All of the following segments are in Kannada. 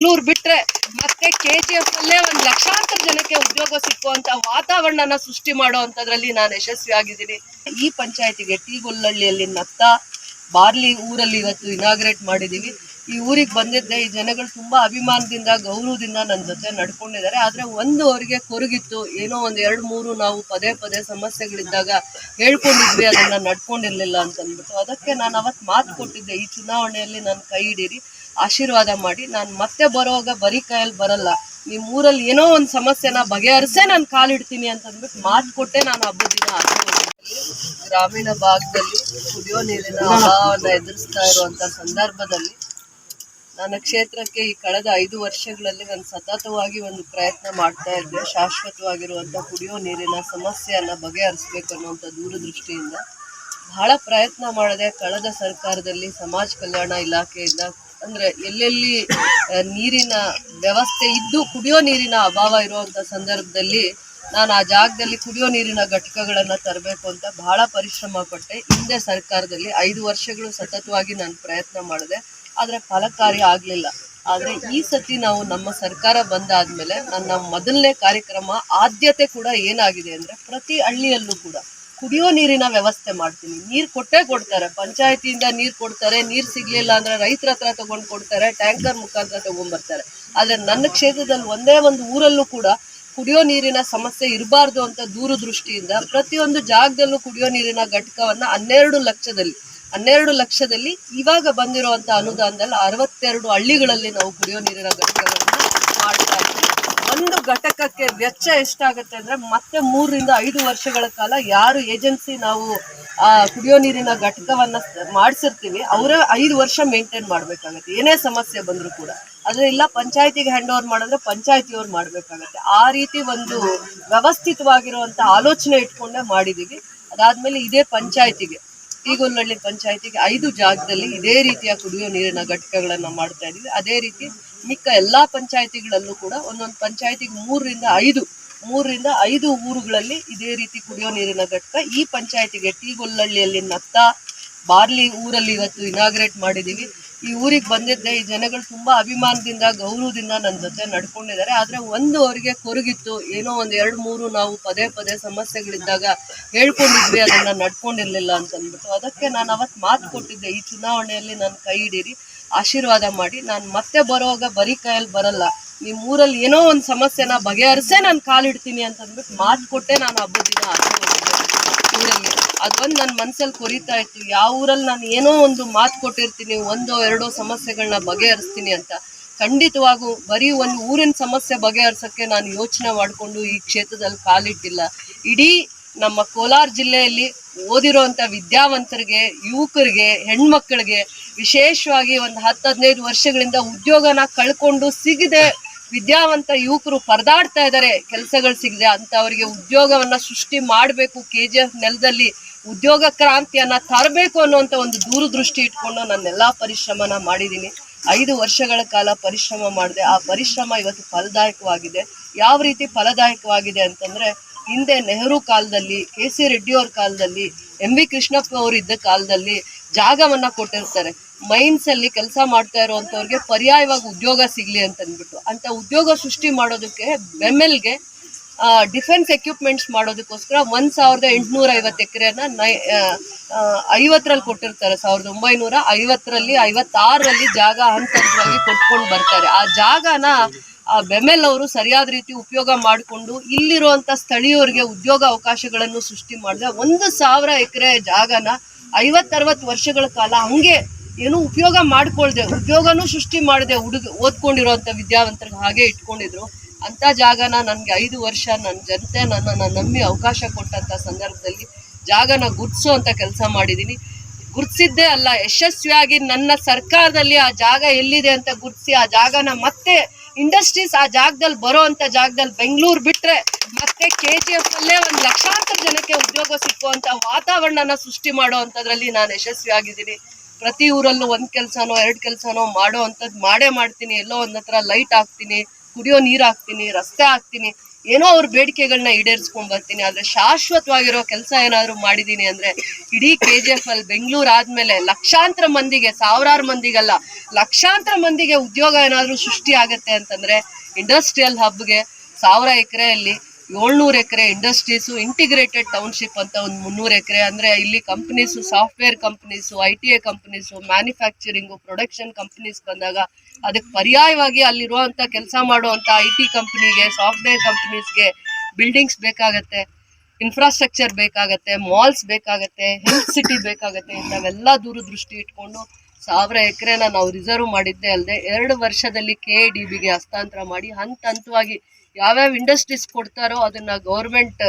ಬೆಂಗಳೂರು ಬಿಟ್ರೆ ಮತ್ತೆ ಕೆ ಜಿ ಎಫ್ ಅಲ್ಲೇ ಒಂದ್ ಲಕ್ಷಾಂತರ ಜನಕ್ಕೆ ಉದ್ಯೋಗ ಸಿಕ್ಕುವಂತ ವಾತಾವರಣನ ಸೃಷ್ಟಿ ಮಾಡುವಂತದ್ರಲ್ಲಿ ನಾನು ಯಶಸ್ವಿ ಆಗಿದ್ದೀನಿ. ಈ ಪಂಚಾಯತಿಗೆ ಟಿಗೊಲ್ಲಹಳ್ಳಿಯಲ್ಲಿ ನತ್ತ ಬಾರ್ಲಿ ಊರಲ್ಲಿ ಇವತ್ತು ಇನಾಗ್ರೇಟ್ ಮಾಡಿದೀವಿ. ಈ ಊರಿಗೆ ಬಂದಿದ್ದೆ, ಈ ಜನಗಳು ತುಂಬಾ ಅಭಿಮಾನದಿಂದ, ಗೌರವದಿಂದ ನನ್ನ ಜೊತೆ ನಡ್ಕೊಂಡಿದ್ದಾರೆ. ಆದ್ರೆ ಒಂದು ಅವರಿಗೆ ಕೊರಗಿತ್ತು, ಏನೋ ಒಂದ್ ಎರಡು ಮೂರು ನಾವು ಪದೇ ಪದೇ ಸಮಸ್ಯೆಗಳಿದ್ದಾಗ ಹೇಳ್ಕೊಂಡಿದ್ವಿ, ಅದನ್ನ ನಡ್ಕೊಂಡಿರ್ಲಿಲ್ಲ ಅಂತ ಅಂದ್ಬಿಟ್ಟು ಅದಕ್ಕೆ ನಾನು ಅವತ್ ಮಾತು ಕೊಟ್ಟಿದ್ದೆ, ಈ ಚುನಾವಣೆಯಲ್ಲಿ ನಾನು ಕೈ ಹಿಡೀರಿ, ಆಶೀರ್ವಾದ ಮಾಡಿ. ನಾನು ಮತ್ತೆ ಬರೋವಾಗ ಬರೀ ಕೈಯಲ್ಲಿ ಬರಲ್ಲ ನಿಮ್ಮ ಊರಲ್ಲಿ ಏನೋ ಒಂದು ಸಮಸ್ಯೆನ ಬಗೆಹರಿಸೇ ನಾನು ಕಾಲಿಡ್ತೀನಿ ಅಂತ ಅಂದ್ಬಿಟ್ಟು ಮಾತು ಕೊಟ್ಟೆ ನಾನು ಹಬ್ಬದ ದಿನ. ಗ್ರಾಮೀಣ ಭಾಗದಲ್ಲಿ ಕುಡಿಯೋ ನೀರಿನ ಅಭಾವನ ಎದುರಿಸ್ತಾ ಇರುವಂತ ಸಂದರ್ಭದಲ್ಲಿ ನನ್ನ ಕ್ಷೇತ್ರಕ್ಕೆ ಈ ಕಳೆದ ಐದು ವರ್ಷಗಳಲ್ಲಿ ನಾನು ಸತತವಾಗಿ ಒಂದು ಪ್ರಯತ್ನ ಮಾಡ್ತಾ ಇದ್ದೆ. ಶಾಶ್ವತವಾಗಿರುವಂಥ ಕುಡಿಯೋ ನೀರಿನ ಸಮಸ್ಯೆಯನ್ನು ಬಗೆಹರಿಸಬೇಕು ಅನ್ನುವಂಥ ದೂರದೃಷ್ಟಿಯಿಂದ ಬಹಳ ಪ್ರಯತ್ನ ಮಾಡಿದೆ. ಕಳೆದ ಸರ್ಕಾರದಲ್ಲಿ ಸಮಾಜ ಕಲ್ಯಾಣ ಇಲಾಖೆಯಿಂದ ಅಂದರೆ ಎಲ್ಲೆಲ್ಲಿ ನೀರಿನ ವ್ಯವಸ್ಥೆ ಇದ್ದು ಕುಡಿಯೋ ನೀರಿನ ಅಭಾವ ಇರುವಂಥ ಸಂದರ್ಭದಲ್ಲಿ ನಾನು ಆ ಜಾಗದಲ್ಲಿ ಕುಡಿಯೋ ನೀರಿನ ಘಟಕಗಳನ್ನು ತರಬೇಕು ಅಂತ ಬಹಳ ಪರಿಶ್ರಮ ಪಟ್ಟೆ. ಹಿಂದೆ ಸರ್ಕಾರದಲ್ಲಿ ಐದು ವರ್ಷಗಳು ಸತತವಾಗಿ ನಾನು ಪ್ರಯತ್ನ ಮಾಡಿದೆ. ಆದ್ರೆ ಫಲಕಾರಿ ಆಗ್ಲಿಲ್ಲ. ಆದ್ರೆ ಈ ಸತಿ ನಾವು ನಮ್ಮ ಸರ್ಕಾರ ಬಂದಾದ್ಮೇಲೆ ನನ್ನ ಮೊದಲನೇ ಕಾರ್ಯಕ್ರಮ ಆದ್ಯತೆ ಕೂಡ ಏನಾಗಿದೆ ಅಂದ್ರೆ ಪ್ರತಿ ಹಳ್ಳಿಯಲ್ಲೂ ಕೂಡ ಕುಡಿಯೋ ನೀರಿನ ವ್ಯವಸ್ಥೆ ಮಾಡ್ತೀನಿ. ನೀರ್ ಕೊಟ್ಟೇ ಕೊಡ್ತಾರೆ. ಪಂಚಾಯತಿಯಿಂದ ನೀರ್ ಕೊಡ್ತಾರೆ. ನೀರ್ ಸಿಗ್ಲಿಲ್ಲ ಅಂದ್ರೆ ರೈತರ ಹತ್ರ ತಗೊಂಡ್ ಕೊಡ್ತಾರೆ. ಟ್ಯಾಂಕರ್ ಮುಖಾಂತರ ತಗೊಂಡ್ಬರ್ತಾರೆ ಆದ್ರೆ ನನ್ನ ಕ್ಷೇತ್ರದಲ್ಲಿ ಒಂದೇ ಒಂದು ಊರಲ್ಲೂ ಕೂಡ ಕುಡಿಯೋ ನೀರಿನ ಸಮಸ್ಯೆ ಇರಬಾರ್ದು ಅಂತ ದೂರದೃಷ್ಟಿಯಿಂದ ಪ್ರತಿಯೊಂದು ಜಾಗದಲ್ಲೂ ಕುಡಿಯೋ ನೀರಿನ ಘಟಕವನ್ನ ಹನ್ನೆರಡು ಲಕ್ಷದಲ್ಲಿ ಹನ್ನೆರಡು ಲಕ್ಷದಲ್ಲಿ ಇವಾಗ ಬಂದಿರುವಂತ ಅನುದಾನದಲ್ಲಿ ಅರವತ್ತೆರಡು ಹಳ್ಳಿಗಳಲ್ಲಿ ನಾವು ಕುಡಿಯೋ ನೀರಿನ ಘಟಕಗಳನ್ನ ಮಾಡ್ತಾ ಇದ್ದೀವಿ. ಒಂದು ಘಟಕಕ್ಕೆ ವೆಚ್ಚ ಎಷ್ಟಾಗುತ್ತೆ ಅಂದ್ರೆ ಮತ್ತೆ ಮೂರರಿಂದ ಐದು ವರ್ಷಗಳ ಕಾಲ ಯಾರು ಏಜೆನ್ಸಿ ನಾವು, ಆ, ಕುಡಿಯೋ ನೀರಿನ ಘಟಕವನ್ನ ಮಾಡಿಸಿರ್ತೀವಿ, ಅವರೇ ಐದು ವರ್ಷ ಮೇಂಟೈನ್ ಮಾಡ್ಬೇಕಾಗತ್ತೆ. ಏನೇ ಸಮಸ್ಯೆ ಬಂದರೂ ಕೂಡ. ಆದ್ರೆ ಇಲ್ಲ, ಪಂಚಾಯತಿಗೆ ಹ್ಯಾಂಡ್ ಓವರ್ ಮಾಡಿದ್ರೆ ಪಂಚಾಯತಿಯವ್ರು ಮಾಡ್ಬೇಕಾಗತ್ತೆ. ಆ ರೀತಿ ಒಂದು ವ್ಯವಸ್ಥಿತವಾಗಿರುವಂತ ಆಲೋಚನೆ ಇಟ್ಕೊಂಡೇ ಮಾಡಿದೀವಿ. ಅದಾದ್ಮೇಲೆ ಇದೇ ಪಂಚಾಯತಿಗೆ. ಈಗೊಲ್ಲಹಳ್ಳಿ ಪಂಚಾಯತಿಗೆ ಐದು ಜಾಗದಲ್ಲಿ ಇದೇ ರೀತಿಯ ಕುಡಿಯೋ ನೀರಿನ ಘಟಕಗಳನ್ನ ಮಾಡ್ತಾ ಇದ್ದೀವಿ. ಅದೇ ರೀತಿ ಮಿಕ್ಕ ಎಲ್ಲಾ ಪಂಚಾಯತಿಗಳಲ್ಲೂ ಕೂಡ ಒಂದೊಂದು ಪಂಚಾಯತಿಗೆ ಮೂರರಿಂದ ಐದು ಮೂರರಿಂದ ಐದು ಊರುಗಳಲ್ಲಿ ಇದೇ ರೀತಿ ಕುಡಿಯೋ ನೀರಿನ ಘಟಕ ಈ ಪಂಚಾಯತಿಗೆ ಟೀಗೊಲ್ಲಳ್ಳಿಯಲ್ಲಿ ನತ್ತ, ಬಾರ್ಲಿ ಊರಲ್ಲಿ ಇವತ್ತು ಇನಾಗ್ರೇಟ್ ಮಾಡಿದೀವಿ ಈ ಊರಿಗೆ ಬಂದಿದ್ದೆ, ಈ ಜನಗಳು ತುಂಬಾ ಅಭಿಮಾನದಿಂದ, ಗೌರವದಿಂದ ನನ್ನ ಜೊತೆ ನಡ್ಕೊಂಡಿದ್ದಾರೆ. ಆದ್ರೆ ಒಂದು ಅವರಿಗೆ ಕೊರಗಿತ್ತು, ಏನೋ ಒಂದು ಎರಡು ಮೂರು ನಾವು ಪದೇ ಪದೇ ಸಮಸ್ಯೆಗಳಿದ್ದಾಗ ಹೇಳ್ಕೊಂಡಿದ್ವಿ, ಅದನ್ನ ನಡ್ಕೊಂಡಿರ್ಲಿಲ್ಲ ಅಂತ ಅಂದ್ಬಿಟ್ಟು ಅದಕ್ಕೆ ನಾನು ಅವತ್ತು ಮಾತು ಕೊಟ್ಟಿದ್ದೆ, ಈ ಚುನಾವಣೆಯಲ್ಲಿ ನಾನು ಕೈ ಹಿಡೀರಿ, ಆಶೀರ್ವಾದ ಮಾಡಿ. ನಾನು ಮತ್ತೆ ಬರುವಾಗ ಬರೀ ಕೈಯಲ್ಲಿ ಬರಲ್ಲ, ನಿಮ್ ಊರಲ್ಲಿ ಏನೋ ಒಂದು ಸಮಸ್ಯೆನ ಬಗೆಹರಿಸೇ ನಾನು ಕಾಲಿಡ್ತೀನಿ ಅಂತ ಅಂದ್ಬಿಟ್ಟು ಮಾತು ಕೊಟ್ಟೆ ನಾನು ಹಬ್ಬದ ದಿನ. ಆಚರಣೆ ಊರಲ್ಲಿ ಅದೊಂದು ನನ್ನ ಮನಸ್ಸಲ್ಲಿ ಕೊರಿತಾ ಇತ್ತು. ಯಾವ ಊರಲ್ಲಿ ನಾನು ಏನೋ ಒಂದು ಮಾತು ಕೊಟ್ಟಿರ್ತೀನಿ, ಒಂದೋ ಎರಡೋ ಸಮಸ್ಯೆಗಳನ್ನ ಬಗೆಹರಿಸ್ತೀನಿ ಅಂತ. ಖಂಡಿತವಾಗೂ ಬರೀ ಒಂದು ಊರಿನ ಸಮಸ್ಯೆ ಬಗೆಹರಿಸೋಕ್ಕೆ ನಾನು ಯೋಚನೆ ಮಾಡಿಕೊಂಡು ಈ ಕ್ಷೇತ್ರದಲ್ಲಿ ಕಾಲಿಟ್ಟಿಲ್ಲ. ಇಡೀ ನಮ್ಮ ಕೋಲಾರ ಜಿಲ್ಲೆಯಲ್ಲಿ ಓದಿರೋವಂಥ ವಿದ್ಯಾವಂತರಿಗೆ, ಯುವಕರಿಗೆ, ಹೆಣ್ಮಕ್ಳಿಗೆ ವಿಶೇಷವಾಗಿ ಒಂದು ಹತ್ತು ಹದಿನೈದು ವರ್ಷಗಳಿಂದ ಉದ್ಯೋಗನ ಕಳ್ಕೊಂಡು ಸಿಗದೆ. ವಿದ್ಯಾವಂತ ಯುವಕರು ಪರದಾಡ್ತಾ ಇದ್ದಾರೆ, ಕೆಲಸಗಳು ಸಿಗದೆ ಅಂತವರಿಗೆ ಉದ್ಯೋಗವನ್ನ ಸೃಷ್ಟಿ ಮಾಡಬೇಕು ಕೆ ಜಿ ಎಫ್ ನೆಲದಲ್ಲಿ ಉದ್ಯೋಗ ಕ್ರಾಂತಿಯನ್ನ ತರಬೇಕು ಅನ್ನುವಂಥ ಒಂದು ದೂರದೃಷ್ಟಿ ಇಟ್ಕೊಂಡು ನಾನೆಲ್ಲ ಪರಿಶ್ರಮನ ಮಾಡಿದ್ದೀನಿ. ಐದು ವರ್ಷಗಳ ಕಾಲ ಪರಿಶ್ರಮ ಮಾಡಿದೆ. ಆ ಪರಿಶ್ರಮ ಇವತ್ತು ಫಲದಾಯಕವಾಗಿದೆ. ಯಾವ ರೀತಿ ಫಲದಾಯಕವಾಗಿದೆ ಅಂತಂದ್ರೆ, ಹಿಂದೆ ನೆಹರು ಕಾಲದಲ್ಲಿ, ಕೆ ಸಿ ರೆಡ್ಡಿ ಅವ್ರ ಕಾಲದಲ್ಲಿ, ಎಂ ವಿ ಕೃಷ್ಣಪ್ಪ ಅವರು ಇದ್ದ ಕಾಲದಲ್ಲಿ ಜಾಗವನ್ನ ಕೊಟ್ಟಿರ್ತಾರೆ. ಮೈನ್ಸ್ ಅಲ್ಲಿ ಕೆಲಸ ಮಾಡ್ತಾ ಇರುವಂತವ್ರಿಗೆ ಪರ್ಯಾಯವಾಗಿ ಉದ್ಯೋಗ ಸಿಗ್ಲಿ ಅಂತ ಅಂದ್ಬಿಟ್ಟು ಅಂತ ಉದ್ಯೋಗ ಸೃಷ್ಟಿ ಮಾಡೋದಕ್ಕೆ ಬೆಮ್ಮೆಲ್ಗೆ ಡಿಫೆನ್ಸ್ ಎಕ್ವಿಪ್ಮೆಂಟ್ಸ್ ಮಾಡೋದಕ್ಕೋಸ್ಕರ ಒಂದ್ ಸಾವಿರದ ಎಂಟುನೂರ ಐವತ್ತು ಎಕರೆನ ಐವತ್ತರಲ್ಲಿ ಕೊಟ್ಟಿರ್ತಾರೆ. ಸಾವಿರದ ಒಂಬೈನೂರ ಐವತ್ತರಲ್ಲಿ, ಐವತ್ತಾರರಲ್ಲಿ ಜಾಗ ಹಂತವಾಗಿ ಕೊಟ್ಕೊಂಡು ಬರ್ತಾರೆ. ಆ ಜಾಗನ, ಆ ಬೆಮೆಲ್ ಅವರು ಸರಿಯಾದ ರೀತಿ ಉಪಯೋಗ ಮಾಡಿಕೊಂಡು ಇಲ್ಲಿರುವಂತ ಸ್ಥಳೀಯರಿಗೆ ಉದ್ಯೋಗ ಅವಕಾಶಗಳನ್ನು ಸೃಷ್ಟಿ ಮಾಡಿದ ಒಂದು ಸಾವಿರ ಎಕರೆ ಜಾಗನ ಐವತ್ತರವತ್ತು ವರ್ಷಗಳ ಕಾಲ ಹಂಗೆ ಏನು ಉಪಯೋಗ ಮಾಡ್ಕೊಳ್ದೆ, ಉದ್ಯೋಗನೂ ಸೃಷ್ಟಿ ಮಾಡಿದೆ, ಹುಡುಗ ಓದ್ಕೊಂಡಿರೋಂಥ ವಿದ್ಯಾವಂತರಿಗೆ ಹಾಗೆ ಇಟ್ಕೊಂಡಿದ್ರು. ಅಂತ ಜಾಗನ ನನ್ಗೆ ಐದು ವರ್ಷ ನನ್ನ ಜನತೆ ನನ್ನನ್ನು ನಂಬಿ ಅವಕಾಶ ಕೊಟ್ಟಂತ ಸಂದರ್ಭದಲ್ಲಿ ಜಾಗನ ಗುರ್ತಿಸೋ ಅಂತ ಕೆಲಸ ಮಾಡಿದ್ದೀನಿ. ಗುರ್ತಿಸಿದ್ದೇ ಅಲ್ಲ, ಯಶಸ್ವಿಯಾಗಿ ನನ್ನ ಸರ್ಕಾರದಲ್ಲಿ ಆ ಜಾಗ ಎಲ್ಲಿದೆ ಅಂತ ಗುರ್ತಿಸಿ ಆ ಜಾಗನ ಮತ್ತೆ ಇಂಡಸ್ಟ್ರೀಸ್ ಆ ಜಾಗದಲ್ಲಿ ಬರೋ ಅಂತ ಜಾಗದಲ್ಲಿ ಬೆಂಗಳೂರು ಬಿಟ್ರೆ ಮತ್ತೆ ಕೆ ಜಿ ಎಫ್ ಅಲ್ಲೇ ಒಂದು ಲಕ್ಷಾಂತರ ಜನಕ್ಕೆ ಉದ್ಯೋಗ ಸಿಕ್ಕುವಂತ ವಾತಾವರಣನ ಸೃಷ್ಟಿ ಮಾಡೋ ಅಂತದ್ರಲ್ಲಿ ನಾನು ಯಶಸ್ವಿ ಆಗಿದ್ದೀನಿ. ಪ್ರತಿ ಊರಲ್ಲೂ ಒಂದ್ ಕೆಲ್ಸನೋ ಎರಡ್ ಕೆಲ್ಸನೋ ಮಾಡೋ ಅಂಥದ್ದು ಮಾಡೇ ಮಾಡ್ತೀನಿ. ಎಲ್ಲೋ ಒಂದ್ ಹತ್ರ ಲೈಟ್ ಹಾಕ್ತೀನಿ, ಕುಡಿಯೋ ನೀರ್ ಹಾಕ್ತೀನಿ, ರಸ್ತೆ ಹಾಕ್ತೀನಿ. ಏನೋ ಅವ್ರ ಬೇಡಿಕೆಗಳನ್ನ ಈಡೇರಿಸ್ಕೊಂಡ್ ಬರ್ತೀನಿ, ಆದ್ರೆ ಶಾಶ್ವತವಾಗಿರೋ ಕೆಲಸ ಏನಾದ್ರು ಮಾಡಿದೀನಿ ಅಂದ್ರೆ ಇಡೀ ಕೆ ಜಿ ಎಫ್ ಅಲ್ಲಿ ಬೆಂಗಳೂರು ಆದ್ಮೇಲೆ ಲಕ್ಷಾಂತರ ಮಂದಿಗೆ, ಸಾವಿರಾರು ಮಂದಿಗಲ್ಲ, ಲಕ್ಷಾಂತರ ಮಂದಿಗೆ ಉದ್ಯೋಗ ಏನಾದ್ರು ಸೃಷ್ಟಿ ಆಗತ್ತೆ ಅಂತಂದ್ರೆ ಇಂಡಸ್ಟ್ರಿಯಲ್ ಹಬ್ಗೆ ಸಾವಿರ ಎಕರೆಯಲ್ಲಿ ಏಳ್ನೂರು ಎಕರೆ ಇಂಡಸ್ಟ್ರೀಸು ಇಂಟಿಗ್ರೇಟೆಡ್ ಟೌನ್ಶಿಪ್ ಅಂತ ಒಂದು ಮುನ್ನೂರು ಎಕರೆ. ಅಂದ್ರೆ ಇಲ್ಲಿ companies software companies I T uh companies manufacturing production companies ಬಂದಾಗ ಅದಕ್ಕೆ ಪರ್ಯಾಯವಾಗಿ ಅಲ್ಲಿರುವಂಥ ಕೆಲಸ ಮಾಡುವಂತ ಐ ಟಿ ಕಂಪ್ನಿಗೆ ಸಾಫ್ಟ್ವೇರ್ ಕಂಪ್ನೀಸ್ಗೆ ಬಿಲ್ಡಿಂಗ್ಸ್ ಬೇಕಾಗತ್ತೆ ಇನ್ಫ್ರಾಸ್ಟ್ರಕ್ಚರ್ ಬೇಕಾಗತ್ತೆ ಮಾಲ್ಸ್ ಬೇಕಾಗತ್ತೆ ಹೆಲ್ತ್ ಸಿಟಿ ಬೇಕಾಗತ್ತೆ, ಇಂಥವೆಲ್ಲ ದೂರದೃಷ್ಟಿ ಇಟ್ಕೊಂಡು ಸಾವಿರ ಎಕರೆನ ನಾವು ರಿಸರ್ವ್ ಮಾಡಿದ್ದೇ ಅಲ್ಲದೆ ಎರಡು ವರ್ಷದಲ್ಲಿ ಕೆ ಡಿ ಬಿಗೆ ಹಸ್ತಾಂತರ ಮಾಡಿ ಹಂತ ಹಂತವಾಗಿ ಯಾವ್ಯಾವ ಇಂಡಸ್ಟ್ರೀಸ್ ಕೊಡ್ತಾರೋ ಅದನ್ನ ಗೌರ್ಮೆಂಟ್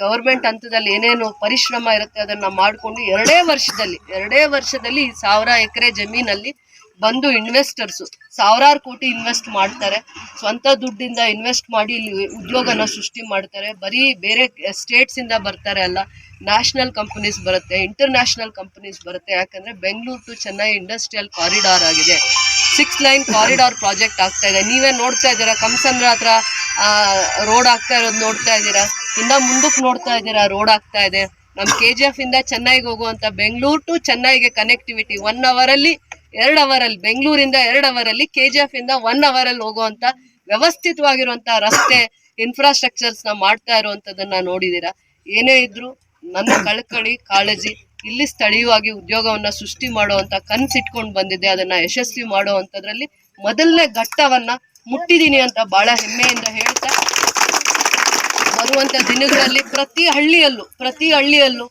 ಗೌರ್ಮೆಂಟ್ ಹಂತದಲ್ಲಿ ಏನೇನು ಪರಿಶ್ರಮ ಇರುತ್ತೆ ಅದನ್ನ ಮಾಡಿಕೊಂಡು ಎರಡೇ ವರ್ಷದಲ್ಲಿ ಎರಡೇ ವರ್ಷದಲ್ಲಿ ಸಾವಿರ ಎಕರೆ ಜಮೀನಲ್ಲಿ ಬಂದು ಇನ್ವೆಸ್ಟರ್ಸು ಸಾವಿರಾರು ಕೋಟಿ ಇನ್ವೆಸ್ಟ್ ಮಾಡ್ತಾರೆ. ಸ್ವಂತ ದುಡ್ಡಿಂದ ಇನ್ವೆಸ್ಟ್ ಮಾಡಿ ಇಲ್ಲಿ ಉದ್ಯೋಗನ ಸೃಷ್ಟಿ ಮಾಡ್ತಾರೆ. ಬರೀ ಬೇರೆ ಸ್ಟೇಟ್ಸ್ ಇಂದ ಬರ್ತಾರೆ ಅಲ್ಲ ನ್ಯಾಷನಲ್ ಕಂಪನೀಸ್ ಬರುತ್ತೆ ಇಂಟರ್ನ್ಯಾಷನಲ್ ಕಂಪನೀಸ್ ಬರುತ್ತೆ. ಯಾಕಂದ್ರೆ Bengaluru to Chennai industrial corridor ಆಗಿದೆ. ಸಿಕ್ಸ್ ಲೈನ್ ಕಾರಿಡಾರ್ ಪ್ರಾಜೆಕ್ಟ್ ಆಗ್ತಾ ಇದೆ. ನೀವೇ ನೋಡ್ತಾ ಇದ್ದೀರಾ? ಕಂಸಂದ್ರ ಹತ್ರ ರೋಡ್ ಆಗ್ತಾ ಇರೋದು ನೋಡ್ತಾ ಇದ್ದೀರಾ? ಇನ್ನ ಮುಂದಕ್ಕೆ ನೋಡ್ತಾ ಇದ್ದೀರಾ? ರೋಡ್ ಆಗ್ತಾ ಇದೆ. ನಮ್ಮ ಕೆ ಜಿ ಎಫ್ ಇಂದ ಚೆನ್ನೈಗೆ ಹೋಗುವಂತ ಬೆಂಗಳೂರು ಟು ಚೆನ್ನೈಗೆ ಕನೆಕ್ಟಿವಿಟಿ ಒನ್ ಅವರ್ ಅಲ್ಲಿ ಎರಡ್ ಅವರ್ ಅಲ್ಲಿ ಬೆಂಗಳೂರಿಂದ ಎರಡು ಅವರ್ ಅಲ್ಲಿ ಕೆ ಜಿ ಎಫ್ ಇಂದ ಒನ್ ಅವರ್ ಅಲ್ಲಿ ಹೋಗುವಂತ ವ್ಯವಸ್ಥಿತವಾಗಿರುವಂತ ರಸ್ತೆ ಇನ್ಫ್ರಾಸ್ಟ್ರಕ್ಚರ್ಸ್ನ ಮಾಡ್ತಾ ಇರುವಂತದನ್ನ ನೋಡಿದೀರಾ? ಏನೇ ಇದ್ರು ನನ್ನ ಕಳ್ಕಳಿ, ಕಾಳಜಿ, ಇಲ್ಲಿ ಸ್ಥಳೀಯವಾಗಿ ಉದ್ಯೋಗವನ್ನ ಸೃಷ್ಟಿ ಮಾಡುವಂತ ಕನ್ಸಿಟ್ಕೊಂಡು ಬಂದಿದ್ದೆ, ಅದನ್ನ ಯಶಸ್ವಿ ಮಾಡುವಂತದ್ರಲ್ಲಿ ಮೊದಲನೇ ಘಟ್ಟವನ್ನ ಮುಟ್ಟಿದೀನಿ ಅಂತ ಬಹಳ ಹೆಮ್ಮೆಯಿಂದ ಹೇಳ್ತಾ ಬರುವಂತ ದಿನಗಳಲ್ಲಿ ಪ್ರತಿ ಹಳ್ಳಿಯಲ್ಲೂ ಪ್ರತಿ ಹಳ್ಳಿಯಲ್ಲೂ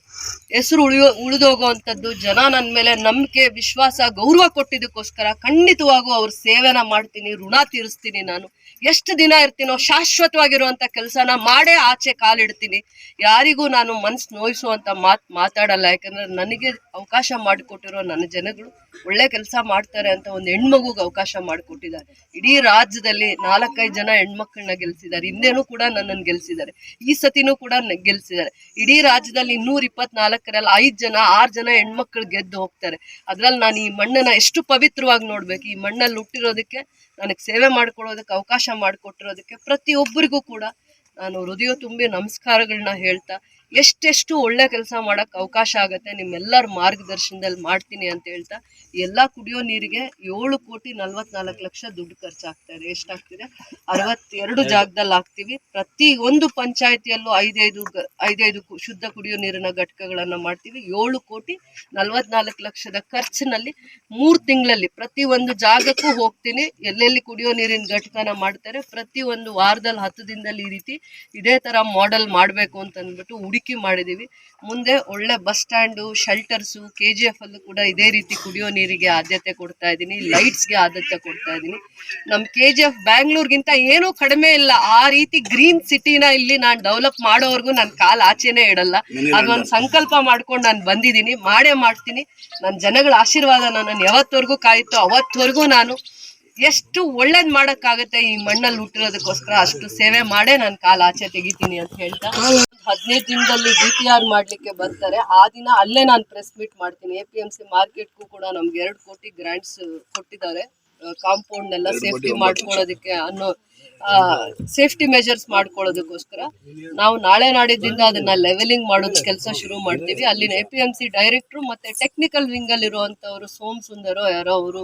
ಹೆಸರು ಉಳಿಯೋ, ಉಳಿದೋಗುವಂಥದ್ದು ಜನ ನನ್ನ ಮೇಲೆ ನಂಬಿಕೆ, ವಿಶ್ವಾಸ, ಗೌರವ ಕೊಟ್ಟಿದ್ದಕ್ಕೋಸ್ಕರ ಖಂಡಿತವಾಗೂ ಅವ್ರ ಸೇವೆನ ಮಾಡ್ತೀನಿ, ಋಣ ತೀರಿಸ್ತೀನಿ ನಾನು. ಎಷ್ಟು ದಿನ ಇರ್ತೀನೋ, ಶಾಶ್ವತವಾಗಿರುವಂತ ಕೆಲಸನ ಮಾಡೇ ಆಚೆ ಕಾಲಿಡ್ತೀನಿ. ಯಾರಿಗೂ ನಾನು ಮನ್ಸು ನೋಯಿಸುವಂತ ಮಾತ್ ಮಾತಾಡಲ್ಲ. ಯಾಕಂದ್ರೆ ನನಗೆ ಅವಕಾಶ ಮಾಡಿಕೊಟ್ಟಿರೋ ನನ್ನ ಜನಗಳು ಒಳ್ಳೆ ಕೆಲಸ ಮಾಡ್ತಾರೆ ಅಂತ ಒಂದು ಹೆಣ್ಮಗುಗೆ ಅವಕಾಶ ಮಾಡಿಕೊಟ್ಟಿದ್ದಾರೆ. ಇಡೀ ರಾಜ್ಯದಲ್ಲಿ ನಾಲ್ಕೈದು ಜನ ಹೆಣ್ಮಕ್ಳನ್ನ ಗೆಲ್ಸಿದ್ದಾರೆ. ಹಿಂದೆನೂ ಕೂಡ ನನ್ನನ್ನು ಗೆಲ್ಸಿದ್ದಾರೆ. ಈ ಸತಿನೂ ಕೂಡ ಗೆಲ್ಸಿದ್ದಾರೆ. ಇಡೀ ರಾಜ್ಯದಲ್ಲಿ ಇನ್ನೂರ ಇಪ್ಪತ್ನಾಲ್ಕರಲ್ಲಿ ಐದು ಜನ, ಆರು ಜನ ಹೆಣ್ಮಕ್ಳು ಗೆದ್ದು ಹೋಗ್ತಾರೆ. ಅದ್ರಲ್ಲಿ ನಾನು ಈ ಮಣ್ಣನ್ನ ಎಷ್ಟು ಪವಿತ್ರವಾಗಿ ನೋಡ್ಬೇಕು. ಈ ಮಣ್ಣಲ್ಲಿ ಹುಟ್ಟಿರೋದಕ್ಕೆ ನನಗೆ ಸೇವೆ ಮಾಡ್ಕೊಳ್ಳೋದಕ್ಕೆ ಅವಕಾಶ ಮಾಡಿಕೊಟ್ಟಿರೋದಕ್ಕೆ ಪ್ರತಿಯೊಬ್ಬರಿಗೂ ಕೂಡ ನಾನು ಹೃದಯ ತುಂಬಿ ನಮಸ್ಕಾರಗಳನ್ನ ಹೇಳ್ತಾ ಎಷ್ಟೆಷ್ಟು ಒಳ್ಳೆ ಕೆಲಸ ಮಾಡಕ್ ಅವಕಾಶ ಆಗತ್ತೆ ನಿಮ್ಮೆಲ್ಲರ ಮಾರ್ಗದರ್ಶನದಲ್ಲಿ ಮಾಡ್ತೀನಿ ಅಂತ ಹೇಳ್ತಾ ಎಲ್ಲ ಕುಡಿಯೋ ನೀರಿಗೆ ಏಳು ಕೋಟಿ ನಲ್ವತ್ನಾಲ್ಕು ಲಕ್ಷ ದುಡ್ಡು ಖರ್ಚಾಗ್ತಾ ಇದೆ. ಎಷ್ಟಾಗ್ತಿದೆ? ಅರವತ್ತೆರಡು ಜಾಗದಲ್ಲಿ ಹಾಕ್ತೀವಿ. ಪ್ರತಿ ಒಂದು ಪಂಚಾಯತಿಯಲ್ಲೂ ಐದೈದು ಐದೈದು ಶುದ್ಧ ಕುಡಿಯೋ ನೀರಿನ ಘಟಕಗಳನ್ನ ಮಾಡ್ತೀವಿ. ಏಳು ಕೋಟಿ ನಲ್ವತ್ನಾಲ್ಕು ಲಕ್ಷದ ಖರ್ಚಿನಲ್ಲಿ ಮೂರು ತಿಂಗಳಲ್ಲಿ ಪ್ರತಿ ಒಂದು ಜಾಗಕ್ಕೂ ಹೋಗ್ತೀನಿ. ಎಲ್ಲೆಲ್ಲಿ ಕುಡಿಯೋ ನೀರಿನ ಘಟಕನ ಮಾಡ್ತಾರೆ ಪ್ರತಿ ಒಂದು ವಾರದಲ್ಲಿ ಹತ್ತು ದಿನದಲ್ಲಿ ಈ ರೀತಿ ಇದೇ ತರ ಮಾಡೆಲ್ ಮಾಡಬೇಕು ಅಂತ ಅಂದ್ಬಿಟ್ಟು ಹುಡುಕಿ ಮಾಡಿದ್ದೀವಿ. ಮುಂದೆ ಒಳ್ಳೆ bus stand shelters K G F ಅಲ್ಲೂ ಕೂಡ ಇದೇ ರೀತಿ ಕುಡಿಯೋ ನೀರಿಗೆ ಆದ್ಯತೆ ಕೊಡ್ತಾ ಇದ್ದೀನಿ. ಲೈಟ್ಸ್ಗೆ ಆದ್ಯತೆ ಕೊಡ್ತಾ ಇದ್ದೀನಿ. ನಮ್ಮ ಕೆ ಜಿ ಎಫ್ ಬ್ಯಾಂಗ್ಳೂರ್ಗಿಂತ ಏನೂ ಕಡಿಮೆ ಇಲ್ಲ. ಆ ರೀತಿ ಗ್ರೀನ್ ಸಿಟಿನ ಇಲ್ಲಿ ನಾನು ಡೆವಲಪ್ ಮಾಡೋವರೆಗೂ ನನ್ನ ಕಾಲು ಆಚೆನೇ ಇಡಲ್ಲ. ಅದೊಂದು ಸಂಕಲ್ಪ ಮಾಡ್ಕೊಂಡು ನಾನು ಬಂದಿದ್ದೀನಿ. ಮಾಡೇ ಮಾಡ್ತೀನಿ. ನನ್ನ ಜನಗಳ ಆಶೀರ್ವಾದ ನನ್ನನ್ನು ಯಾವತ್ತವರೆಗೂ ಕಾಯಿತು ಅವತ್ತವರೆಗೂ ನಾನು ಎಷ್ಟು ಒಳ್ಳೇದ್ ಮಾಡಕ್ಕಾಗತ್ತೆ ಈ ಮಣ್ಣಲ್ಲಿ ಹುಟ್ಟಿರೋದಕ್ಕೋಸ್ಕರ ಅಷ್ಟು ಸೇವೆ ಮಾಡೇ ನಾನು ಕಾಲ ಆಚೆ ತೆಗಿತೀನಿ ಅಂತ ಹೇಳ್ತಾ ಹದಿನೈದು ದಿನದಲ್ಲಿ ಡಿ ಪಿ ಆರ್ ಮಾಡ್ಲಿಕ್ಕೆ ಬರ್ತಾರೆ. ಆ ದಿನ ಅಲ್ಲೇ ನಾನು ಪ್ರೆಸ್ ಮೀಟ್ ಮಾಡ್ತೀನಿ. ಎ ಪಿ ಎಂ ಸಿ ಮಾರ್ಕೆಟ್ಗೂ ಕೂಡ ನಮ್ಗೆ ಎರಡು ಕೋಟಿ ಗ್ರಾಂಟ್ಸ್ ಕೊಟ್ಟಿದ್ದಾರೆ. ಕಾಂಪೌಂಡ್ ಎಲ್ಲ ಸೇಫ್ಟಿ ಮಾಡ್ಕೊಳ್ಳೋದಕ್ಕೆ ಅನ್ನೋ ಸೇಫ್ಟಿ ಮೆಜರ್ಸ್ ಮಾಡ್ಕೊಳ್ಳೋದಕ್ಕೋಸ್ಕರ ನಾವು ನಾಳೆ ನಾಡಿದ್ದಿಂದ ಅದನ್ನ ಲೆವೆಲಿಂಗ್ ಮಾಡೋದು ಕೆಲಸ ಶುರು ಮಾಡ್ತೀವಿ. ಅಲ್ಲಿನ A P M C directors ಮತ್ತೆ ಟೆಕ್ನಿಕಲ್ ವಿಂಗ್ ಅಲ್ಲಿ ಇರುವಂತವ್ರು ಸೋಮ್ ಸುಂದರೋ ಯಾರೋ ಅವರು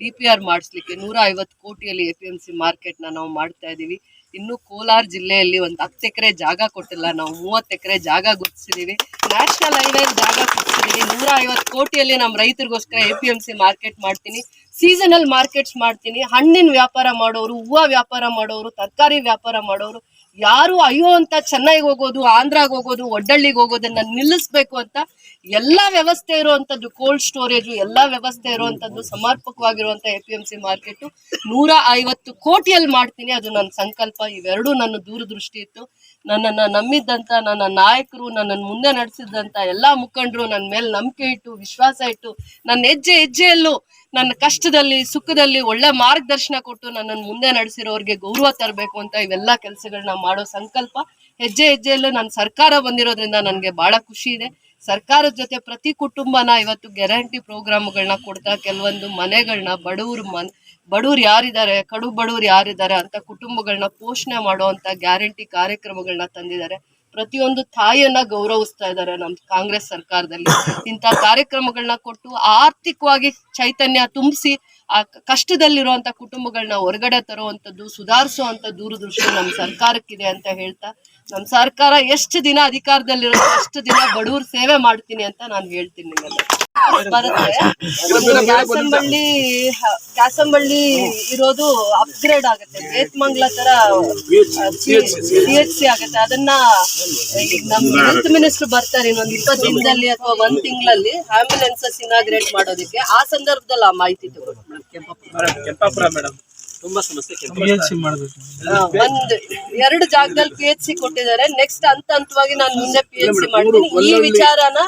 ಡಿ ಪಿ ಆರ್ ಮಾಡಿಸ್ಲಿಕ್ಕೆ ನೂರ ಐವತ್ತು ಕೋಟಿಯಲ್ಲಿ ಎ ಪಿ ಎಂ ಸಿ ಮಾರ್ಕೆಟ್ನ ನಾವು ಮಾಡ್ತಾ ಇದ್ದೀವಿ. ಇನ್ನು ಕೋಲಾರ ಜಿಲ್ಲೆಯಲ್ಲಿ ಒಂದು ಹತ್ತು ಎಕರೆ ಜಾಗ ಕೊಟ್ಟಿಲ್ಲ. ನಾವು ಮೂವತ್ತು ಎಕರೆ ಜಾಗ ಗುರ್ತಿಸಿದೀವಿ ನ್ಯಾಷನಲ್ ಹೈವೇ ಜಾಗ ಗುರ್ತಿಸಿದೀವಿ ನೂರ ಐವತ್ತು ಕೋಟಿಯಲ್ಲಿ ನಮ್ಮ ರೈತರಿಗೋಸ್ಕರ A P M C market ಮಾಡ್ತೀನಿ. ಸೀಸನಲ್ ಮಾರ್ಕೆಟ್ಸ್ ಮಾಡ್ತೀನಿ. ಹಣ್ಣಿನ ವ್ಯಾಪಾರ ಮಾಡೋರು, ಹೂವು ವ್ಯಾಪಾರ ಮಾಡೋರು, ತರಕಾರಿ ವ್ಯಾಪಾರ ಮಾಡೋರು ಯಾರು ಅಯ್ಯೋ ಅಂತ ಚೆನ್ನೈಗೆ ಹೋಗೋದು, ಆಂಧ್ರಾಗ್ ಹೋಗೋದು, ಒಡ್ಡಳ್ಳಿಗೆ ಹೋಗೋದನ್ನ ನಿಲ್ಲಿಸ್ಬೇಕು ಅಂತ ಎಲ್ಲಾ ವ್ಯವಸ್ಥೆ ಇರುವಂತದ್ದು ಕೋಲ್ಡ್ ಸ್ಟೋರೇಜ್ ಎಲ್ಲಾ ವ್ಯವಸ್ಥೆ ಇರುವಂತದ್ದು ಸಮರ್ಪಕವಾಗಿರುವಂತ A P M C market ನೂರ ಐವತ್ತು ಕೋಟಿಯಲ್ಲಿ ಮಾಡ್ತೀನಿ. ಅದು ನನ್ನ ಸಂಕಲ್ಪ. ಇವೆರಡೂ ನನ್ನ ದೂರದೃಷ್ಟಿ ಇತ್ತು. ನನ್ನನ್ನ ನಂಬಿದ್ದಂತ ನನ್ನ ನಾಯಕರು ನನ್ನನ್ನು ಮುಂದೆ ನಡೆಸಿದಂತ ಎಲ್ಲಾ ಮುಖಂಡರು ನನ್ನ ಮೇಲೆ ನಂಬಿಕೆ ಇಟ್ಟು, ವಿಶ್ವಾಸ ಇಟ್ಟು, ನನ್ನ ಹೆಜ್ಜೆ ಹೆಜ್ಜೆಯಲ್ಲೂ ನನ್ನ ಕಷ್ಟದಲ್ಲಿ, ಸುಖದಲ್ಲಿ ಒಳ್ಳೆ ಮಾರ್ಗದರ್ಶನ ಕೊಟ್ಟು ನನ್ನನ್ನು ಮುಂದೆ ನಡೆಸಿರೋರಿಗೆ ಗೌರವ ತರಬೇಕು ಅಂತ ಇವೆಲ್ಲ ಕೆಲಸಗಳನ್ನ ಮಾಡೋ ಸಂಕಲ್ಪ ಹೆಜ್ಜೆ ಹೆಜ್ಜೆಯಲ್ಲೂ ನನ್ನ ಸರ್ಕಾರ ಬಂದಿರೋದ್ರಿಂದ ನನಗೆ ಬಹಳ ಖುಷಿ ಇದೆ. ಸರ್ಕಾರದ ಜೊತೆ ಪ್ರತಿ ಕುಟುಂಬನ ಇವತ್ತು ಗ್ಯಾರಂಟಿ ಪ್ರೋಗ್ರಾಮ್ಗಳನ್ನ ಕೊಡ್ತಾ, ಕೆಲವೊಂದು ಮನೆಗಳನ್ನ ಬಡವರು ಮನ್, ಬಡವ್ರು ಯಾರಿದ್ದಾರೆ, ಕಡು ಬಡವ್ರು ಯಾರಿದ್ದಾರೆ ಅಂತ ಕುಟುಂಬಗಳನ್ನ ಪೋಷಣೆ ಮಾಡುವಂತ ಗ್ಯಾರಂಟಿ ಕಾರ್ಯಕ್ರಮಗಳನ್ನ ತಂದಿದ್ದಾರೆ. ಪ್ರತಿಯೊಂದು ತಾಯಿಯನ್ನ ಗೌರವಿಸ್ತಾ ಇದ್ದಾರೆ ನಮ್ ಕಾಂಗ್ರೆಸ್ ಸರ್ಕಾರದಲ್ಲಿ. ಇಂಥ ಕಾರ್ಯಕ್ರಮಗಳನ್ನ ಕೊಟ್ಟು ಆರ್ಥಿಕವಾಗಿ ಚೈತನ್ಯ ತುಂಬಿಸಿ, ಆ ಕಷ್ಟದಲ್ಲಿರುವಂತ ಕುಟುಂಬಗಳನ್ನ ಹೊರಗಡೆ ತರುವಂತದ್ದು ಸುಧಾರಿಸುವಂತ ದೂರದೃಷ್ಟಿ ನಮ್ಮ ಸರ್ಕಾರಕ್ಕಿದೆ ಅಂತ ಹೇಳ್ತಾ ನಮ್ಮ ಸರ್ಕಾರ ಎಷ್ಟು ದಿನ ಅಧಿಕಾರದಲ್ಲಿರೋ ಅಷ್ಟು ದಿನ ಬಡವ್ರ ಸೇವೆ ಮಾಡ್ತೀನಿ ಅಂತ ನಾನು ಹೇಳ್ತೀನಿ ನಿಮ್ಮೆಲ್ಲ. ಬರುತ್ತೆ ಕ್ಯಾಸಂಬಳ್ಳಿ ಕ್ಯಾಸಂಬಳ್ಳಿ ಇರೋದು ಅಪ್ಗ್ರೇಡ್ ಆಗುತ್ತೆ. ಬೇತ್ಮಂಗ್ಲ ತರ ಸಿ ಎಚ್ ಸಿ ಆಗುತ್ತೆ. ಅದನ್ನ ಈಗ ನಮ್ ಹೆಲ್ತ್ ಮಿನಿಸ್ಟರ್ ಬರ್ತಾರೆ ಇನ್ನೊಂದ್ ಇಪ್ಪತ್ತು ದಿನದಲ್ಲಿ ಅಥವಾ ಒಂದ್ ತಿಂಗಳಲ್ಲಿ ಆಂಬ್ಯುಲೆನ್ಸಸ್ ಇನಾಗ್ರೇಟ್ ಮಾಡೋದಕ್ಕೆ. ಆ ಸಂದರ್ಭದಲ್ಲಿ ಆ ಮಾಹಿತಿ ತಗೊಳ್ಳಿ. ಕೆಂಪಾಪುರ ಮೇಡಮ್ ತುಂಬಾ ಸಮಸ್ಯೆ ಆ, ಒಂದ್ ಎರಡು ಜಾಗದಲ್ಲಿ ಪಿ ಎಚ್ ಸಿ ಕೊಟ್ಟಿದ್ದಾರೆ. ನೆಕ್ಸ್ಟ್ ಹಂತ ಹಂತವಾಗಿ ನಾನು ಮುಂದೆ ಪಿ ಎಚ್ ಸಿ ಮಾಡ್ತೀನಿ. ಈ ವಿಚಾರನ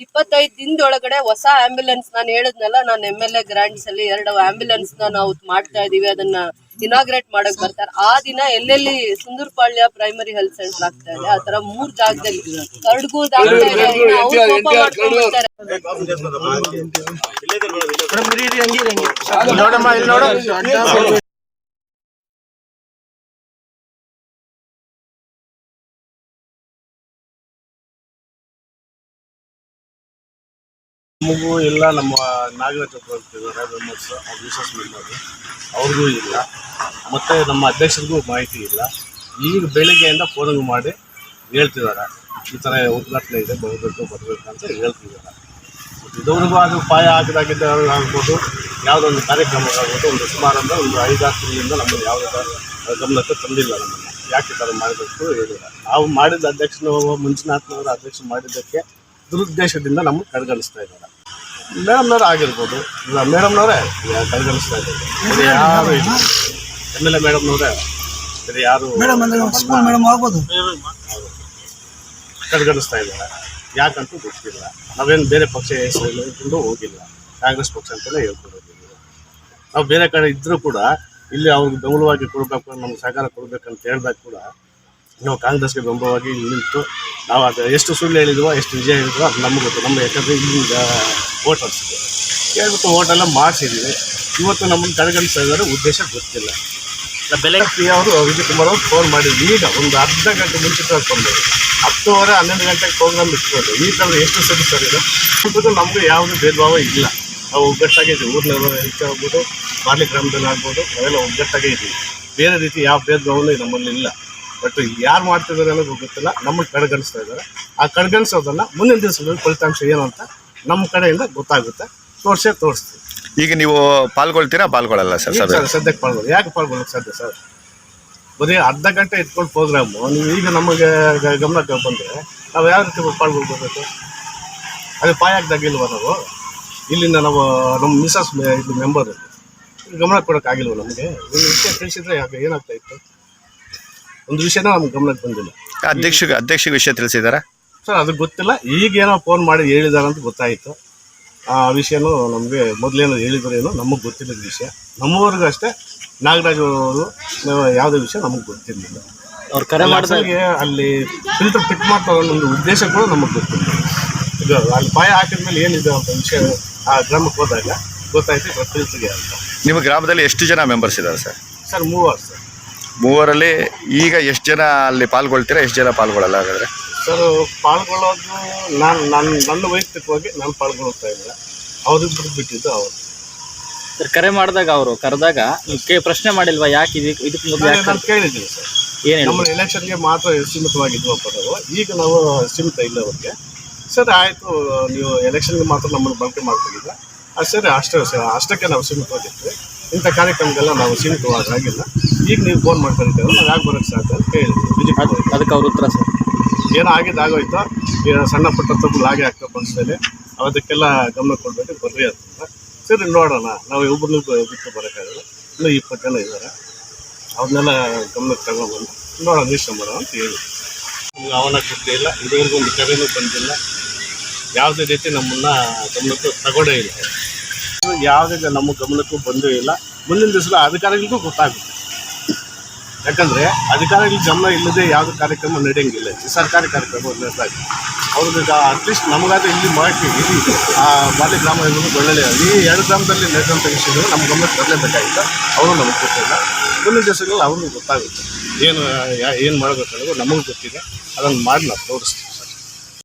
ಇಪ್ಪತ್ತೈದು ದಿನದೊಳಗಡೆ ಹೊಸ ಆಂಬ್ಯುಲೆನ್ಸ್ ನಾನು ಹೇಳಿದ್ನಲ್ಲ ನಾನು ಎಂ ಎಲ್ ಎ ಗ್ರಾಂಟ್ಸ್ ಅಲ್ಲಿ ಎರಡು ಆಂಬ್ಯುಲೆನ್ಸ್ನ ನಾವು ಮಾಡ್ತಾ ಇದೀವಿ ಅದನ್ನ ಇನಾಗ್ರೇಟ್ ಮಾಡಕ್ ಬರ್ತಾರೆ ಆ ದಿನ ಎಲ್ಲೆಲ್ಲಿ ಸುಂದರಪಾಳ್ಯ ಪ್ರೈಮರಿ ಹೆಲ್ತ್ ಸೆಂಟರ್ ಆಗ್ತಾ ಇದೆ ಆ ತರ ಮೂರ್ ಜಾಗದಲ್ಲಿ ಕಡ್ಗೂದ್ ಆಗ್ತಾ ಇದೆ ಇನ್ನು ನೋಡಮ್ಮ ಇಲ್ಲಿ, ನಮ್ಮ ನಾಗರಾಜ್ ಒಬ್ರು ಅಂತಿದ್ದಾರೆ ಮೆಂಬರ್ಸ್ ಅವ್ರ ಮೆಂಬರ್ ಅವ್ರಿಗೂ ಇಲ್ಲ. ಮತ್ತು ನಮ್ಮ ಅಧ್ಯಕ್ಷರಿಗೂ ಮಾಹಿತಿ ಇಲ್ಲ. ಈಗ ಬೆಳಿಗ್ಗೆಯಿಂದ ಫೋನಿಗೆ ಮಾಡಿ ಹೇಳ್ತಿದ್ದಾರೆ. ಈ ಥರ ಉದ್ಘಾಟನೆ ಇದೆ, ಬರಬೇಕು ಬರಬೇಕು ಅಂತ ಹೇಳ್ತಿದ್ದಾರೆ. ಇದುವರೆಗೂ ಅದು ಪಾಯ ಹಾಕಿದಾಗಿದ್ದ ಆಗ್ಬೋದು ಯಾವುದೋ ಒಂದು ಕಾರ್ಯಕ್ರಮಗಳಾಗ್ಬೋದು ಒಂದು ಸಮಾರಂಭ ಒಂದು ಐದಾರು ತಿಂಗಳಿಂದ ನಮ್ಮನ್ನು ಯಾವುದೇ ಗಮನಕ್ಕೆ ತಂದಿಲ್ಲ ನಮ್ಮನ್ನು ಯಾಕೆ ಈ ಥರ ಮಾಡಬೇಕು ಹೇಳಿಲ್ಲ. ನಾವು ಮಾಡಿದ ಅಧ್ಯಕ್ಷನ ಮಂಜುನಾಥ್ನವರ ಅಧ್ಯಕ್ಷ ಮಾಡಿದ್ದಕ್ಕೆ ದುರುದ್ದೇಶದಿಂದ ನಮ್ಮ ಕಡೆಗಣಿಸ್ತಾ ಇದ್ದಾರೆ. ಮೇಡಮ್ನವ್ರು ಆಗಿರ್ಬೋದು. ಇಲ್ಲ ಮೇಡಮ್ನವರೇ ಕೈಗಣಿಸ್ತಾ ಇದ್ದಾರೆ. ಇದು ಯಾರು ಇಲ್ಲ. ಎಂ ಎಲ್ ಎ ಮೇಡಮ್ನವರೇ ಬೇರೆ ಯಾರು ಮೇಡಮ್ ಅಂದ್ರೆ ಸ್ಕೂಲ್ ಮೇಡಮ್ ಆಗ್ಬೋದು? ಕಡೆಗಣಿಸ್ತಾ ಇದ್ದಾರೆ. ಯಾಕಂತೂ ಗೊತ್ತಿಲ್ಲ. ನಾವೇನು ಬೇರೆ ಪಕ್ಷ ಹೆಸರು ಹೇಳ್ಕೊಂಡು ಹೋಗಿಲ್ಲ. ಕಾಂಗ್ರೆಸ್ ಪಕ್ಷ ಅಂತಲೇ ಹೇಳ್ಕೊಂಡು ಹೋಗಿದ್ದೀವಿ. ನಾವು ಬೇರೆ ಕಡೆ ಇದ್ದರೂ ಕೂಡ ಇಲ್ಲಿ ಅವ್ರಿಗೆ ಬೆಂಬಲವಾಗಿ ಕೊಡಬೇಕು ನಮ್ಗೆ ಸಹಕಾರ ಕೊಡಬೇಕಂತ ಹೇಳಿದಾಗ ಕೂಡ ನಾವು ಕಾಂಗ್ರೆಸ್ಗೆ ಬೆಂಬಲವಾಗಿ ನಿಂತು ನಾವು ಅದು ಎಷ್ಟು ಸುಳ್ಳು ಹೇಳಿದ್ವೋ ಎಷ್ಟು ವಿಜಯ ಹೇಳಿದ್ವೋ ಅದು ನಮಗೆ ಗೊತ್ತು. ನಮ್ಮ ಯಾಕಂದರೆ ಇಲ್ಲಿಂದ ವೋಟರ್ಸ್ ಕೇಳ್ಬಿಟ್ಟು ಓಟೆಲ್ಲ ಮಾಡಿಸಿದ್ದೀವಿ ಇವತ್ತು ನಮ್ಮನ್ನು ಕಡೆಗಣಿಸ್ತಾ ಇದ್ದಾರೆ ಉದ್ದೇಶ ಗೊತ್ತಿಲ್ಲ. ಬೆಲೆ ಅವರು ವಿಜಯ್ ಕುಮಾರ್ ಅವರು ಫೋನ್ ಮಾಡಿ ಈಗ ಒಂದು ಅರ್ಧ ಗಂಟೆ ಮುಂಚಿತವಾಗಿ ಬಂದರು ಹತ್ತುವರೆ ಹನ್ನೊಂದು ಗಂಟೆಗೆ ಪ್ರೋಗ್ರಾಮ್ ಇಟ್ಕೊಂಡು. ಈ ಥರ ಎಷ್ಟು ಸರಿ ಸರ್ ಇದೆ ಅಂಥದ್ದು ನಮಗೆ ಯಾವುದೇ ಭೇದ ಭಾವ ಇಲ್ಲ. ನಾವು ಒಗ್ಗಟ್ಟಾಗಿ ಇದ್ದೀವಿ. ಊರಿನ ಹೆಚ್ಚು ಆಗ್ಬೋದು ಬಾರ್ಲಿ ಗ್ರಾಮದಲ್ಲಿ ಆಗ್ಬೋದು ನಾವೆಲ್ಲ ಒಗ್ಗಟ್ಟಾಗೇ ಇದ್ದೀವಿ. ಬೇರೆ ರೀತಿ ಯಾವ ಭೇದ ಭಾವನೂ ನಮ್ಮಲ್ಲಿ ಇಲ್ಲ. ಬಟ್ ಯಾರು ಮಾಡ್ತಿದ್ದಾರೆ ಅನ್ನೋದು ಗೊತ್ತಿಲ್ಲ. ನಮ್ಮನ್ನು ಕಡೆಗಣಿಸ್ತಾ ಇದ್ದಾರೆ. ಆ ಕಡೆಗಣಿಸೋದನ್ನು ಮುಂದಿನ ದಿವಸಗಳಲ್ಲಿ ಫಲಿತಾಂಶ ಏನು ಅಂತ ನಮ್ಮ ಕಡೆಯಿಂದ ಗೊತ್ತಾಗುತ್ತೆ. ತೋರಿಸೇ ತೋರಿಸ್ತೀವಿ ಈಗ ನೀವು ಪಾಲ್ಗೊಳ್ತೀರಾ? ಪಾಲ್ಗೊಳ್ಳಲ್ಲ ಸರ್ ಸರ್ ಸದ್ಯಕ್ಕೆ ಪಾಲ್ಗೊಳ್ಳಿ ಯಾಕೆ ಪಾಲ್ಗೊಳ್ಳಕ್ಕೆ ಸಾಧ್ಯ ಸರ್? ಬರೀ ಅರ್ಧ ಗಂಟೆ ಇಟ್ಕೊಂಡು ಪ್ರೋಗ್ರಾಮು ನೀವು ಈಗ ನಮಗೆ ಗಮನಕ್ಕೆ ಬಂದರೆ ನಾವು ಯಾವ ರೀತಿ ಪಾಲ್ಗೊಳ್ಬೇಕು ಅದು ಪಾಯಾಗ್ದಾಗಿಲ್ವ ನಾವು? ಇಲ್ಲಿಂದ ನಾವು ನಮ್ಮ ಮಿಸಸ್ ಇದು ಮೆಂಬರ್ ಗಮನ ಕೊಡೋಕ್ಕಾಗಿಲ್ವ ನಮಗೆ? ನೀವು ವಿಷಯ ತಿಳಿಸಿದ್ರೆ ಯಾಕೆ ಏನಾಗ್ತಾ ಇತ್ತು? ಒಂದು ವಿಷಯ ನಮ್ಗೆ ಗಮನಕ್ಕೆ ಬಂದಿಲ್ಲ. ಅಧ್ಯಕ್ಷ ಅಧ್ಯಕ್ಷ ವಿಷಯ ತಿಳಿಸಿದಾರ? ಸರ್ ಅದು ಗೊತ್ತಿಲ್ಲ. ಈಗೇನೋ ಫೋನ್ ಮಾಡಿ ಹೇಳಿದಾರೆ ಅಂತ ಗೊತ್ತಾಯಿತು. ಆ ವಿಷಯನೂ ನಮಗೆ ಮೊದಲೇನೋ ಹೇಳಿದರೇನೋ ನಮಗೆ ಗೊತ್ತಿಲ್ಲದ ವಿಷಯ. ನಮ್ಮವರೆಗೂ ಅಷ್ಟೇ ನಾಗರಾಜ್ ಅವರು ಯಾವುದೇ ವಿಷಯ ನಮಗೆ ಗೊತ್ತಿರಲಿಲ್ಲ. ಅವ್ರು ಕರೆ ಮಾಡಿದಾಗ ಅಲ್ಲಿ ಫಿಲ್ಟರ್ ಫಿಟ್ ಮಾಡ್ತಾರೆ ಅನ್ನೋ ಒಂದು ಉದ್ದೇಶ ಕೂಡ ನಮಗೆ ಗೊತ್ತಿಲ್ಲ ಇದು ಅಲ್ಲಿ ಪಾಯ ಹಾಕಿದ ಮೇಲೆ ಏನಿದೆ ಅಂತ ವಿಷಯ ಆ ಗ್ರಾಮಕ್ಕೆ ಹೋದಾಗ ಗೊತ್ತಾಯ್ತು ಫಿಲ್ಟರ್ಗೆ ಅಂತ. ನಿಮ್ಮ ಗ್ರಾಮದಲ್ಲಿ ಎಷ್ಟು ಜನ ಮೆಂಬರ್ಸ್ ಇದ್ದಾರೆ ಸರ್? ಸರ್ ಮೂವರು ಸರ್. ಮೂವರಲ್ಲಿ ಈಗ ಎಷ್ಟು ಜನ ಅಲ್ಲಿ ಪಾಲ್ಗೊಳ್ತೀರಾ ಎಷ್ಟು ಜನ ಪಾಲ್ಗೊಳ್ಳಲ್ಲ ಹಾಗಾದರೆ? ಸರ್ ಪಾಲ್ಗೊಳ್ಳೋದು ನಾನು ನನ್ನ ನನ್ನ ವೈಯಕ್ತಿಕವಾಗಿ ನಾನು ಪಾಲ್ಗೊಳ್ತಾ ಇಲ್ಲ ಬಿಟ್ಟು ಬಿಟ್ಟಿದ್ದು ಅವರು. ಸರ್ ಕರೆ ಮಾಡಿದಾಗ ಅವರು ಕರೆದಾಗ ನೀವು ಕೇ ಪ್ರಶ್ನೆ ಮಾಡಿಲ್ವಾ ಯಾಕೆ ಇದಕ್ಕೆ ಇದಕ್ಕೆ ಮೊದಲು ಯಾಕೆ ನಾನು ಕೇಳಿದ್ದೀನಿ ಸರ್. ಏನು ನಮ್ಮ ಎಲೆಕ್ಷನ್ಗೆ ಮಾತ್ರ ಸೀಮಿತವಾಗಿದ್ವು ಪದವು ಈಗ ನಾವು ಸೀಮಿತ ಇಲ್ಲ ಅವ್ರಿಗೆ. ಸರ್ ಆಯಿತು ನೀವು ಎಲೆಕ್ಷನ್ಗೆ ಮಾತ್ರ ನಮ್ಮನ್ನು ಬಳಕೆ ಮಾಡ್ಕೊಂಡಿದ್ದ ಅದು ಸರಿ ಅಷ್ಟೇ ಸರ್. ಅಷ್ಟಕ್ಕೆ ನಾವು ಸೀಮಿತವಾಗಿರ್ತೀವಿ ಇಂಥ ಕಾರ್ಯಕ್ರಮಕ್ಕೆಲ್ಲ ನಾವು ಸೀಮಿತವಾಗಿಲ್ಲ ಈಗ ನೀವು ಫೋನ್ ಮಾಡ್ಕೊಂಡಿದ್ದೇವೆ ನಾವು ಯಾಕೆ ಬರೋಕ್ಕೆ ಸಾಧ್ಯ ಅಂತ ಹೇಳಿದ್ವಿ ಬಿಜೆಪಿ ಅದು ಅದಕ್ಕೆ ಅವ್ರ ಉತ್ತರ ಸರ್. ಏನೋ ಆಗಿದ್ದು ಆಗೋಯ್ತು. ಈಗ ಸಣ್ಣ ಪುಟ್ಟ ತಪ್ಪು ಹಾಗೆ ಹಾಕ್ತಪ್ಪ ಅನ್ಸ್ತೇನೆ ಅದಕ್ಕೆಲ್ಲ ಗಮನ ಕೊಡಬೇಕು ಬರ್ರಿ ಅಂತ. ಸರಿ ನೋಡೋಣ. ನಾವು ಒಬ್ಬರನ್ನೂ ಬಿಟ್ಟು ಬರೋಕ್ಕಾಗಲ್ಲ. ಇನ್ನೂ ಇಪ್ಪತ್ತು ಜನ ಇದ್ದಾರೆ. ಅವ್ರನ್ನೆಲ್ಲ ಗಮನಕ್ಕೆ ತಗೊಂಡ್ಬಂದು ನೋಡೋಣ ನಿಶ್ಚಯ ಮಾಡೋಣ ಅಂತ ಹೇಳಿ. ಅವನ ಕೃತಿ ಇಲ್ಲ. ಇದುವರೆಗೂ ಒಂದು ಕರೆನೂ ಬಂದಿಲ್ಲ. ಯಾವುದೇ ರೀತಿ ನಮ್ಮನ್ನು ಗಮನಕ್ಕೆ ತಗೊಂಡೇ ಇಲ್ಲ. ಇದು ಯಾವುದೇ ನಮ್ಮ ಗಮನಕ್ಕೂ ಬಂದೂ ಇಲ್ಲ. ಮುಂದಿನ ದಿವಸ ಅಧಿಕಾರಿಗಳಿಗೂ ಗೊತ್ತಾಗುತ್ತೆ. ಯಾಕಂದ್ರೆ ಅಧಿಕಾರಿಗಳ ಗಮನ ಇಲ್ಲದೆ ಯಾವುದೇ ಕಾರ್ಯಕ್ರಮ ನಡೆಯಂಗಿಲ್ಲ. ಸರ್ಕಾರಿ ಕಾರ್ಯಕ್ರಮ ನಡೆದಾಗ ಅವ್ರಿಗೆ ಅಟ್ಲೀಸ್ಟ್ ನಮಗಾದ ಇಲ್ಲಿ ಮಾಡಿ ಇಲ್ಲಿ ಆ, ಬಾಲಿ ಗ್ರಾಮ ಇರ್ಬೋದು ಒಳ್ಳೆ ಈ ಎರಡು ಗ್ರಾಮದಲ್ಲಿ ನಡೆದಂಥ ವಿಷಯಗಳು ನಮ್ಮ ಗಮನಕ್ಕೆ ಬರಲೇಬೇಕಾಗಿತ್ತು. ಅವರು ನಮಗೆ ಗೊತ್ತಿಲ್ಲ. ಮುಂದಿನ ದಿವಸಗಳಲ್ಲಿ ಅವ್ರಿಗೂ ಗೊತ್ತಾಗುತ್ತೆ. ಏನು ಏನು ಮಾಡಬೇಕು ನಮಗೆ ಗೊತ್ತಿದೆ. ಅದನ್ನು ಮಾಡಿ ನಾವು ತೋರಿಸ್ತೀವಿ.